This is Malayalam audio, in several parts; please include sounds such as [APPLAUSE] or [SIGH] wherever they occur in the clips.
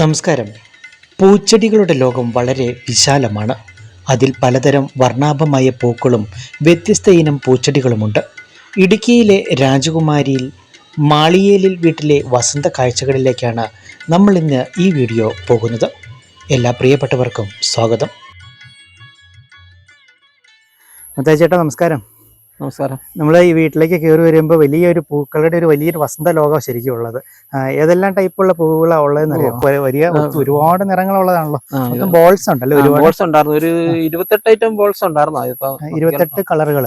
നമസ്കാരം. പൂച്ചെടികളുടെ ലോകം വളരെ വിശാലമാണ്. അതിൽ പലതരം വർണാഭമായ പൂക്കളും വ്യത്യസ്ത ഇനം പൂച്ചെടികളുമുണ്ട്. ഇടുക്കിയിലെ രാജകുമാരിയിൽ മാളിയേലിൽ വീട്ടിലെ വസന്ത കാഴ്ചകളിലേക്കാണ് നമ്മൾ ഇന്ന് ഈ വീഡിയോ പോകുന്നത്. എല്ലാ പ്രിയപ്പെട്ടവർക്കും സ്വാഗതം. ചേട്ടാ നമസ്കാരം. നമസ്കാരം. നമ്മൾ ഈ വീട്ടിലേക്ക് കയറി വരുമ്പോൾ വലിയൊരു പൂക്കളുടെ ഒരു വലിയൊരു വസന്ത ലോകം ശരിക്കും ഉള്ളത്. ഏതെല്ലാം ടൈപ്പുള്ള പൂവുകളാണ് ഉള്ളതെന്ന് അറിയാം വലിയ ഒരുപാട് നിറങ്ങളുള്ളതാണല്ലോ. ബോൾസ് ഉണ്ടല്ലോ. ബോൾസ് ഉണ്ടായിരുന്നു. ഒരു ഇരുപത്തെട്ട് ഐറ്റം ബോൾസ് ഉണ്ടായിരുന്നു. അതിപ്പോ ഇരുപത്തെട്ട് കളറുകൾ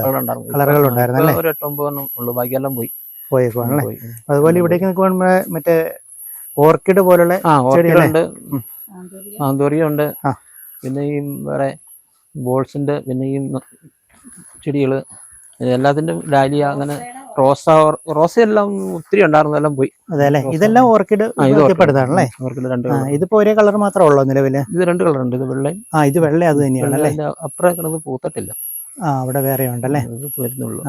കളറുകൾ ഉണ്ടായിരുന്നു. അല്ലേ? ഇപ്പൊ ഒരു എട്ടൊമ്പതെണ്ണം ഉള്ളു. ബാക്കിയെല്ലാം പോയി. പോയേക്കുവാണല്ലേ പോയി. അതുപോലെ ഇവിടേക്ക് നിൽക്കുമ്പോൾ മറ്റേ ഓർക്കിഡ് പോലുള്ള പിന്നെ ഈ വേറെ ബോൾസിന്റെ പിന്നെ ഈ ചെടികൾ എല്ലാത്തിന്റെ ഡാലിയ അങ്ങനെ റോസ റോസ എല്ലാം ഒത്തിരി ഉണ്ടായിരുന്നു എല്ലാം പോയി അതെല്ലേ ഇതെല്ലാം ഓർക്കിഡ് പെടുന്നതാണല്ലേ ഓർക്കിഡ് രണ്ട്. ഇതിപ്പോ ഒരേ കളർ മാത്രമേ ഉള്ളൂ നിലവിൽ? ഇത് രണ്ട് കളർ ഉണ്ട്. ഇത് വെള്ളയും ആ ഇത് വെള്ള അത് തന്നെയാണ് അല്ലേ അപ്പുറം കിടന്ന് പൂത്തട്ടില്ല. ആ അവിടെ വേറെ ഉണ്ടല്ലേ? ഇത് വരുന്നുള്ളൂ.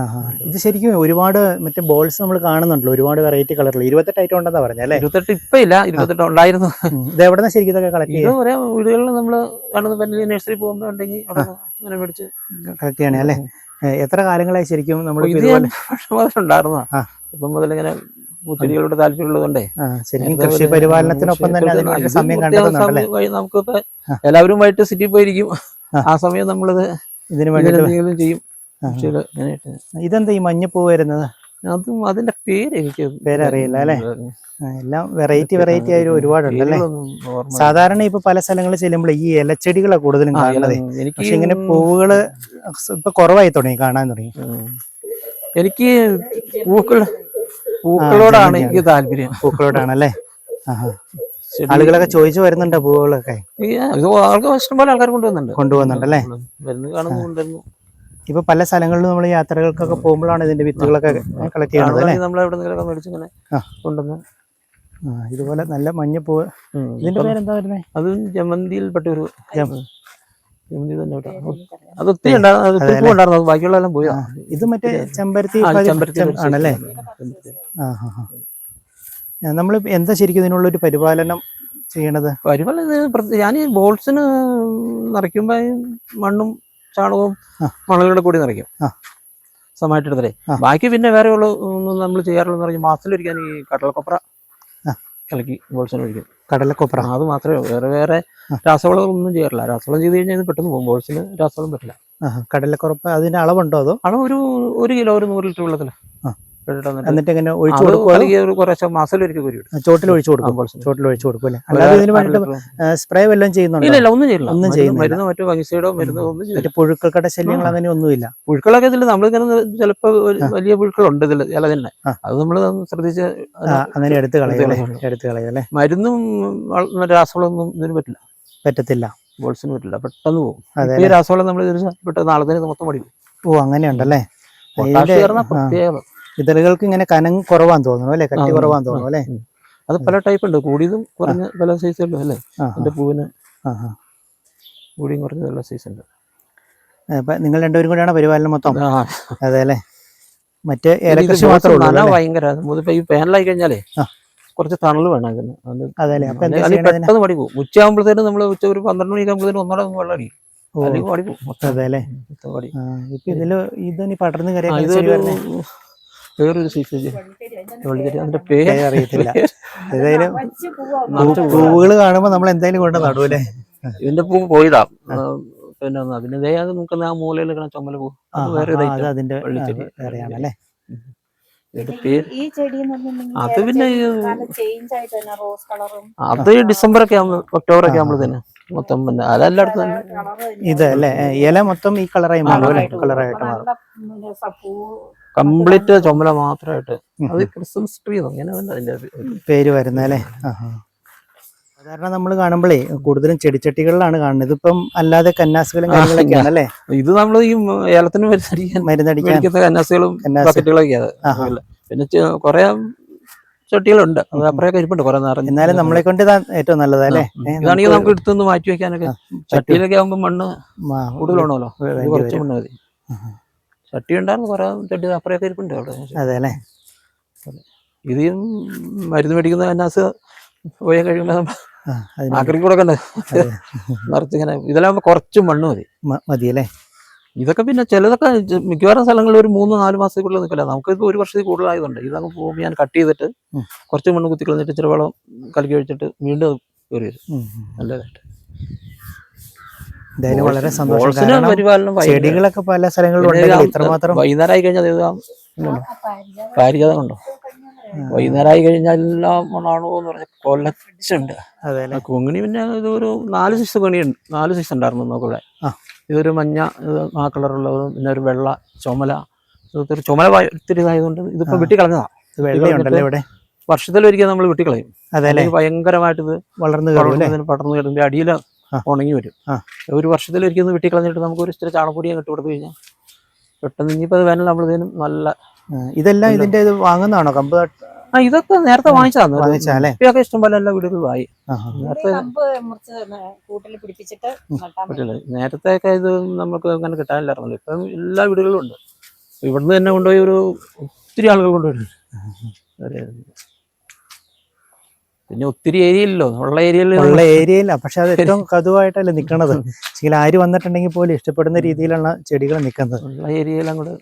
ഇത് ശരിക്കും ഒരുപാട് മറ്റേ ബോൾസ് നമ്മൾ കാണുന്നുണ്ടല്ലോ. ഒരുപാട് വെറൈറ്റി കളറിൽ ഇരുപത്തെട്ട് ഐറ്റം ഉണ്ടെന്നാ പറഞ്ഞല്ലേ ഇരുപത്തെട്ട് ഇപ്പൊ ഇല്ല. ഇരുപത്തെട്ട് ഉണ്ടായിരുന്നു. ഇത് എവിടെ ശരിക്കും ഇതൊക്കെ കളക്ട് ഒരേ വീടുകളിൽ നമ്മൾ കാണുന്ന വലിയ നഴ്സറി പോകുമ്പോ ഉണ്ടെങ്കിൽ അങ്ങനെ മേടിച്ച് കളക്ട് ചെയ്യണേ അല്ലേ? എത്ര കാലങ്ങളായി ശരിക്കും നമ്മൾ ഉണ്ടായിരുന്ന ആ. ഇപ്പം മുതൽ ഇങ്ങനെ പൂച്ചെടികളോട് താല്പര്യമുള്ളതുകൊണ്ടേ. ശരിക്കും കൃഷി പരിപാലനത്തിനൊപ്പം തന്നെ സമയം കണ്ടെത്തുന്നുണ്ടല്ലേ നമുക്ക് എല്ലാവരും വൈകിട്ട് സിറ്റി പോയിരിക്കും. ആ. സമയം നമ്മളിത് ഇതിനു വേണ്ടി ചെയ്യും. ഇതെന്താ ഈ മഞ്ഞപ്പൂ വരുന്നത്? അതും അതിന്റെ പേര് എനിക്ക് പേരറിയില്ല അല്ലേ? എല്ലാം വെറൈറ്റി വെറൈറ്റി ആയിട്ട് ഒരുപാടുണ്ട് അല്ലേ സാധാരണ ഇപ്പൊ പല സ്ഥലങ്ങളിൽ ചെല്ലുമ്പോൾ ഈ ഇലച്ചെടികളാണ് കൂടുതലും കാണുന്നത്. എനിക്ക് പക്ഷെ ഇങ്ങനെ പൂവുകൾ ഇപ്പൊ കുറവായി തുടങ്ങി കാണാൻ തുടങ്ങി. എനിക്ക് പൂക്കൾ പൂക്കളോടാണ് എനിക്ക് താല്പര്യം. പൂക്കളോടാണല്ലേ? അല്ലേ ആളുകളൊക്കെ ചോദിച്ചു വരുന്നുണ്ടോ പൂവുകളൊക്കെ? ആൾക്കാർ ഇഷ്ടംപോലെ ആൾക്കാർ കൊണ്ടുവന്നുണ്ട്. കൊണ്ടുപോകുന്നുണ്ടല്ലേ വരുന്ന കാണുന്നു കൊണ്ടുവരുന്നു ഇപ്പൊ പല സ്ഥലങ്ങളിലും നമ്മൾ യാത്രകൾക്കൊക്കെ പോകുമ്പോഴാണ് ഇതിന്റെ വിത്തുകളൊക്കെ കളക്ട് ചെയ്യുന്നത് അല്ലേ? നമ്മൾ മേടിച്ച് ഇങ്ങനെ കൊണ്ടുവന്ന്. ഇതുപോലെ നല്ല മഞ്ഞപ്പൂവ്. ഇതിന്റെ പേരെന്താ വരുന്നത് അതും ജമന്തിയിൽപ്പെട്ട ഒരു ജമ- ജമന്തി തന്നെ. അത് ഒത്തിരി ഉണ്ടായിരുന്നു. ഉണ്ടായിരുന്നു. പോയി. ഇത് മറ്റേ ചെമ്പരത്തി ആണല്ലേ? ആ ഹാ ഹാ നമ്മൾ എന്താ ശരിക്കും ഇതിനുള്ള ഒരു പരിപാലനം ചെയ്യണത്? പരിപാലനം ഞാൻ ഈ ബോൾസിന് നിറയ്ക്കുമ്പോ മണ്ണും ചാണകവും. മണലുകൂടെ കൂടി നിറയ്ക്കും. എടുത്തേ ബാക്കി പിന്നെ വേറെ ഉള്ള ഒന്നും നമ്മൾ ചെയ്യാറുള്ളതെന്ന് പറഞ്ഞാൽ മാസത്തിലൊരിക്കാൻ ഈ കടലക്കൊപ്ര ഇളക്കി ബോൾസിന് ഒഴിക്കും. കടലക്കൊപ്ര. അത് മാത്രമേ വേറെ വേറെ രാസവളങ്ങളൊന്നും ഒന്നും ചെയ്യാറില്ല. രാസവളം ചെയ്ത് കഴിഞ്ഞാൽ ഇത് പെട്ടെന്ന് പോകും. ബോൾസിന് രാസവളം പറ്റില്ല. കടലക്കൊറപ്പ് അതിന്റെ അളവുണ്ടോ അതോ? അളവ് ഒരു ഒരു കിലോ ഒരു നൂറ് ലിറ്റർ വെള്ളത്തിൽ ആ. എന്നിട്ട് ഇങ്ങനെ ഒഴിച്ചു അത് കൊടുക്കുമോ അതോ കലക്കി ഒരു കുറേശ്ശെ മാസത്തിലൊരിക്കൽ കോരി. ചോട്ടിൽ ഒഴിച്ചു കൊടുക്കും. ചോട്ടിൽ ഒഴിച്ചു കൊടുക്കും അല്ലേ? അല്ലാതെ ഇതിന് സ്പ്രേ വല്ലതും ചെയ്യുന്നുണ്ടോ? ഒന്നും ചെയ്യില്ല. ഒന്നും ചെയ്യുന്നില്ല. മരുന്ന് മറ്റോ വൈസൈഡോ മരുന്നോ ഒന്നും മറ്റേ പുഴുക്കൾക്കട ശല്യങ്ങൾ അങ്ങനെ ഒന്നുമില്ല. പുഴുക്കളൊക്കെ ഇതിൽ നമ്മളിങ്ങനെ ചിലപ്പോ ഒരു വലിയ പുഴുക്കളുണ്ട് ഇതിൽ ഇല തന്നെ. അത് നമ്മൾ ശ്രദ്ധിച്ച് അങ്ങനെ എടുത്ത് കളയും എടുത്തു കളയും. അല്ലേ? മരുന്നും രാസവളൊന്നും രാസവളമൊന്നും ഇതിന് പറ്റില്ല. പറ്റത്തില്ല. ബോൾസിന് പറ്റില്ല. പെട്ടെന്ന് പോകും ഈ രാസവളം നമ്മൾ പെട്ടെന്ന് നാളെ തന്നെ മൊത്തം പഠിക്കും ഓ അങ്ങനെയുണ്ടല്ലേ? പ്രത്യേകത ഇതളുകൾക്ക് ഇങ്ങനെ കനം കുറവാന്ന് തോന്നുന്നു അല്ലെ? കട്ടി കുറവാൻ കുറവാന്ന് തോന്നുന്നു അല്ലെ. അത് പല ടൈപ്പ് ഉണ്ട്. കൂടിയതും കുറഞ്ഞ പല ഉള്ളു അല്ലേ? എന്റെ പൂവിന്. കൂടിയും കുറഞ്ഞ പല സൈസ് ഉണ്ട് നിങ്ങൾ രണ്ടുപേരും കൂടെയാണ് പരിപാലനം മൊത്തം. അതെ അല്ലേ? മറ്റേ ബോൾസ് മാത്രമേ ഭയങ്കര. ഈ പേനലായി കഴിഞ്ഞാലേ. കുറച്ച് തണൽ വേണം അതിന്. പെട്ടെന്ന് പോകും. ഉച്ചയാകുമ്പോഴത്തേനും നമ്മൾ ഉച്ച ഒരു പന്ത്രണ്ട് മണിക്കാകുമ്പോഴത്തേനും ഒന്നോടെ വെള്ളം അടിക്കും. അതെ അല്ലേ? ഇതിൽ ഇതിനി പടർന്നു കയറിയ വേറൊരു സൈസ് അതിന്റെ പേര് അറിയത്തില്ല. ഏതായാലും നിറച്ച് പൂവാ. പൂവുകൾ കാണുമ്പോ നമ്മൾ എന്തായാലും കൊണ്ട് നടുവല്ലേ? ഇതിന്റെ പൂ പോയതാ. പിന്നെ അതിന് അത് നിൽക്കുന്ന ആ മൂലയിൽ നിൽക്കുന്ന ചുമല പൂ. വേറെ. അതിന്റെ വെള്ളിച്ചെടി. വേറെയാണല്ലേ? അത് പിന്നെ അത് ഡിസംബർ ഒക്കെ ആകുമ്പോൾ ഒക്ടോബർ ഒക്കെ ആകുമ്പോൾ തന്നെ. മൊത്തം പിന്നെ അതെല്ലായിടത്തും തന്നെ. കളറ് ഇത് അല്ലേ? ഇല മൊത്തം ഈ കളറായി മാറും കളറായിട്ട് മാറും. കംപ്ലീറ്റ് ചുമല മാത്രമായിട്ട്. അത് ക്രിസ്മസ് ട്രീ അങ്ങനെ അതിന്റെ പേര്. വരുന്നല്ലേ സാധാരണ നമ്മൾ കാണുമ്പോഴേ കൂടുതലും ചെടിച്ചട്ടികളിലാണ് കാണുന്നത്. ഇതിപ്പം അല്ലാതെ കന്നാസുകളും കാര്യങ്ങളൊക്കെയാണ് അല്ലേ? ഇത് നമ്മൾ ഈ ഏലത്തിന് മരുന്നടിക്കാൻ കന്നാസുകളും. ബക്കറ്റുകളൊക്കെയാണ് പിന്നെ കുറെ ചട്ടികളുണ്ട്. അത് അപ്പറയൊക്കെ ഇരിപ്പുണ്ട് കുറെ നിറഞ്ഞ്. എന്നാലും നമ്മളെ കൊണ്ട് ഏറ്റവും നല്ലതല്ലേ. ഇതാണെങ്കിൽ നമുക്ക് എടുത്തുനിന്ന് മാറ്റി വെക്കാനൊക്കെ ചട്ടിയിലൊക്കെ ആകുമ്പോൾ മണ്ണ് കൂടുതലാണല്ലോ. കുറച്ച്. മണ്ണ് മതി. ചട്ടി ഉണ്ടായിരുന്നു കുറെ ചട്ടി അപ്പുറയൊക്കെ ഇരിപ്പുണ്ട് അവിടെ. അതെ. അല്ലേ ഇത് മരുന്ന് മേടിക്കുന്ന അന്നാസ് പോയ കഴിയുമ്പോൾ ആക്രി കൂടെ ഇതെല്ലാം നിറച്ചിങ്ങനെ ഇതെല്ലാം കുറച്ച് മണ്ണ് മതി. മതി അല്ലേ ഇതൊക്കെ പിന്നെ ചിലതൊക്കെ മിക്കവാറും സ്ഥലങ്ങളിൽ ഒരു മൂന്ന് നാല് മാസത്തേക്കുള്ള നിൽക്കില്ല നമുക്കിപ്പോൾ ഒരു വർഷത്തിൽ കൂടുതലായതുണ്ട് ഇതങ്ങ് ഭൂമി ഞാൻ കട്ട് ചെയ്തിട്ട്. കുറച്ച് മണ്ണ് കുത്തി കളഞ്ഞിട്ട് ഇച്ചിരി വെള്ളം കലക്കി ഒഴിച്ചിട്ട് വീണ്ടും അത് കയറി വരും. നല്ലതായിട്ട്. എന്തായാലും വളരെ സന്തോഷം. ചെടികളൊക്കെ പല സ്ഥലങ്ങളിലും ഇത്രമാത്രം വൈകുന്നേരം ആയി കഴിഞ്ഞാൽ പാരിജാതം ഉണ്ടോ? വൈകുന്നേരം ആയി കഴിഞ്ഞാൽ എല്ലാം മണാണോ എന്ന് പറഞ്ഞ കൊല്ലച്ചുണ്ട് കുങ്ങിണി പിന്നെ ഇതൊരു നാല് സൈസ് കൊങ്ങിണിയുണ്ട് നാല് സൈസ് ഉണ്ടായിരുന്നു നമുക്കിവിടെ. ഇതൊരു മഞ്ഞ ഇത് ആ കളറുള്ളതും പിന്നെ ഒരു വെള്ള ചുമല. ഇതൊരു ചുമല ഒത്തിരി ഇതായതുകൊണ്ട് ഇതിപ്പോ. വെട്ടിക്കളഞ്ഞതാ. വെള്ളയുണ്ടല്ലേ ഇവിടെ? വർഷത്തിലൊരിക്കൽ നമ്മൾ വെട്ടിക്കളയും. ഭയങ്കരമായിട്ട് ഇത് വളർന്നു പടർന്നു കിടന്റെ അടിയിൽ ആ. ഉണങ്ങി വരും. ഒരു ഒരു ഒരിക്കലും ഒന്ന് വെട്ടിക്കളഞ്ഞിട്ട് നമുക്ക് ഒരു ഇച്ചിരി ചാണപ്പൊടി അങ്ങ് ഇട്ട് കൊടുത്തു കഴിഞ്ഞാൽ പെട്ടെന്ന് ഇനിയിപ്പോൾ അത് വേനൽ നമ്മളതിനും നല്ല ഇതെല്ലാം ഇതിന്റെ ഇത് വാങ്ങുന്നതാണോ? കമ്പ് ആ ഇതൊക്കെ നേരത്തെ വാങ്ങിച്ചതാണ് വാങ്ങിച്ചാലേ ഇപ്പൊക്കെ ഇഷ്ടംപോലെ എല്ലാ വീടുകളിലായി വായി നേരത്തെ നേരത്തെയൊക്കെ ഇത് നമുക്ക് അങ്ങനെ കിട്ടാനില്ലായിരുന്നല്ലോ. ഇപ്പം എല്ലാ വീടുകളിലും ഉണ്ട്. ഇവിടുന്ന് തന്നെ കൊണ്ടുപോയി ഒരു ഒത്തിരി ആളുകൾ കൊണ്ടുപോയിട്ടുണ്ട് അതെ. പിന്നെ ഒത്തിരി ഏരിയയിലോ ഉള്ള ഏരിയയിൽ ഉള്ള ഏരിയയില്ല പക്ഷെ അത് ഏറ്റവും [LAUGHS] കതുവായിട്ടല്ലേ നിൽക്കണത് ചില ആര് വന്നിട്ടുണ്ടെങ്കിൽ പോലും ഇഷ്ടപ്പെടുന്ന രീതിയിലുള്ള ചെടികൾ നിൽക്കുന്നത് ഉള്ള ഏരിയയിൽ അങ്ങോട്ട്